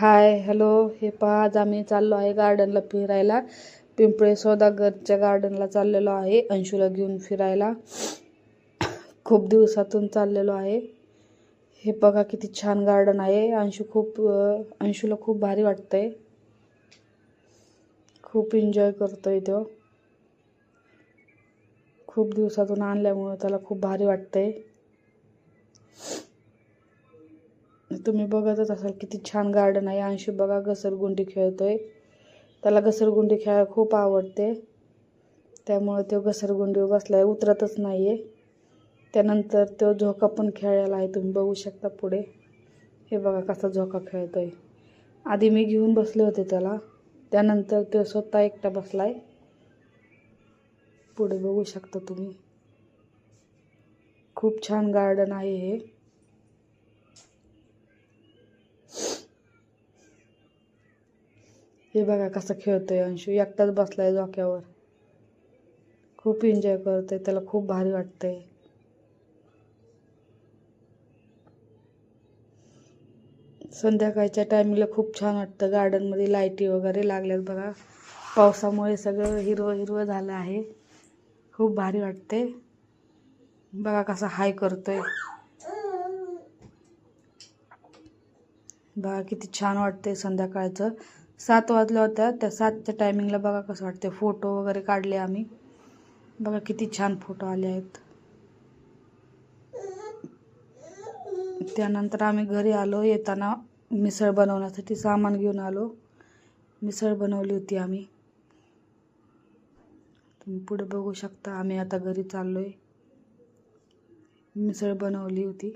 Hi hello हे पहा आज आम्ही चाललो आहे गार्डनला फिरायला. पिंपळे सौदागरच्या गार्डनला चाललेलो आहे अंशूला घेऊन फिरायला. खूप दिवसातून चाललेलो आहे. हे बघा किती छान गार्डन आहे. अंशू खूप अंशूला खूप भारी वाटतंय. खूप एन्जॉय करतोय तो. खूप दिवसातून आणल्यामुळं त्याला खूप भारी वाटतंय. तुम्ही बघतच असाल किती छान गार्डन आहे. अंशू बघा घसरगुंडी खेळतोय. त्याला घसरगुंडी खेळायला खूप आवडते. त्यामुळे तो घसरगुंडीवर बसलाय उतरतच नाही आहे त्यानंतर तो झोका पण खेळायला आहे तुम्ही बघू शकता पुढे. हे बघा कसा झोका खेळतोय. आधी मी घेऊन बसले होते त्याला. त्यानंतर तो स्वतः एकटा बसलाय. पुढे बघू शकता तुम्ही. खूप छान गार्डन आहे हे. हे बघा कसं खेळतोय अंशू. एकटाच बसलाय झोक्यावर खूप एन्जॉय करतोय. त्याला खूप भारी वाटतंय. संध्याकाळच्या टायमिंगला खूप छान वाटतं. गार्डनमध्ये लाईटी वगैरे लागल्यात बघा. पावसामुळे सगळं हिरवं हिरवं झालं आहे. खूप भारी वाटते बघा कसा हाय करतोय. बघा किती छान वाटते संध्याकाळचं. सात वाजल्या होत्या त्या सातच्या टायमिंगला बघा कसं वाटते फोटो वगैरे काढले आम्ही. बघा किती छान फोटो आले आहेत. त्यानंतर आम्ही घरी आलो. येताना मिसळ बनवण्यासाठी सामान घेऊन आलो. मिसळ बनवली होती आम्ही. तुम्ही पुढे बघू शकता. आम्ही आता घरी चाललो आहे मिसळ बनवली होती.